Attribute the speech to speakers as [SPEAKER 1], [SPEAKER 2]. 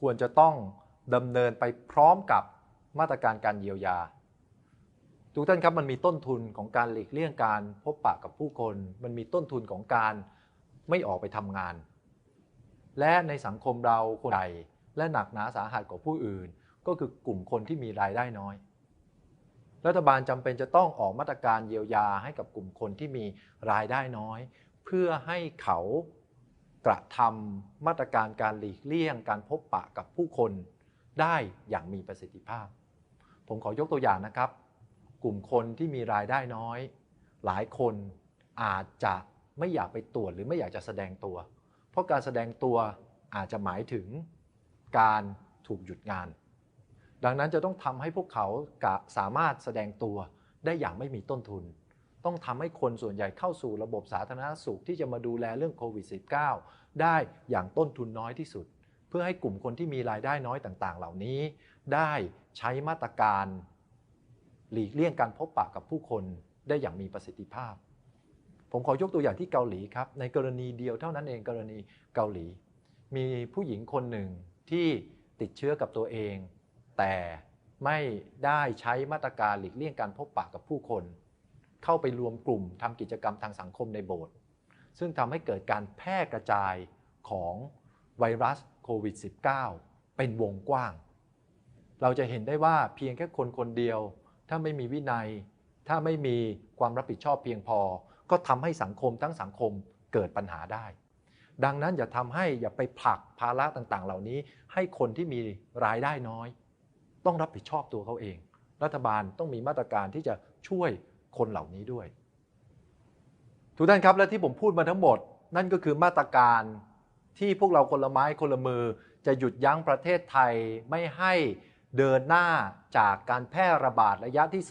[SPEAKER 1] ควรจะต้องดำเนินไปพร้อมกับมาตรการการเยียวยา ทุกท่านครับมันมีต้นทุนของการหลีกเลี่ยงการพบปะกับผู้คน มันมีต้นทุนของการไม่ออกไปทำงาน และในสังคมเราคนใดและหนักหนาสาหัสกว่าผู้อื่น ก็คือกลุ่มคนที่มีรายได้น้อย รัฐบาลจำเป็นจะต้องออกมาตรการเยียวยาให้กับกลุ่มคนที่มีรายได้น้อย เพื่อให้เขา กระทำมาตรการการหลีกเลี่ยง การพบปะกับผู้คนได้อย่างมีประสิทธิภาพ ผมขอยกตัวอย่างนะครับ กลุ่มคนที่มีรายได้น้อย หลายคนอาจจะไม่อยากไปตรวจหรือไม่อยากจะแสดงตัว เพราะการแสดงตัวอาจจะหมายถึงการถูกหยุดงาน ดังนั้นจะต้องทำให้พวกเขาสามารถแสดงตัวได้อย่างไม่มีต้นทุน ต้องทำให้คนส่วนใหญ่เข้าสู่ระบบสาธารณสุขที่จะมาดูแลเรื่องโควิด -19 ได้อย่างต้นทุนน้อยที่สุด เพื่อให้กลุ่มคนที่มีรายได้น้อยต่างๆ เหล่านี้ ได้ใช้มาตรการ หลีกเลี่ยงการพบปะกับผู้คนได้อย่างมีประสิทธิภาพ ผมขอยกตัวอย่างที่เกาหลีครับ ในกรณีเดียวเท่านั้นเองกรณีเกาหลี มีผู้หญิงคนหนึ่งที่ติดเชื้อกับตัวเอง แต่ไม่ได้ใช้มาตรการหลีกเลี่ยงการพบปะกับผู้คน เข้าไปรวมกลุ่มทำกิจกรรมทางสังคมในโบสถ์ซึ่งทำให้เกิดการแพร่กระจายของไวรัสโควิด -19 เป็นวงกว้าง เราจะเห็นได้ว่าเพียงแค่คนคนเดียว ถ้าไม่มีวินัย ถ้าไม่มีความรับผิดชอบเพียงพอ ก็ทำให้สังคมทั้งสังคมเกิดปัญหาได้ ดังนั้นอย่าทำให้อย่าไปผลักภาระต่างๆ เหล่านี้ ให้คนที่มีรายได้น้อย ต้องรับผิดชอบตัวเขาเอง รัฐบาลต้องมีมาตรการที่จะช่วย คนเหล่านี้ด้วย ทุกท่านครับและที่ผมพูดมาทั้งหมด นั่นก็คือมาตรการที่พวกเราคนละไม้คนละมือ จะหยุดยั้งประเทศไทยไม่ให้เดินหน้าจากการแพร่ระบาดระยะที่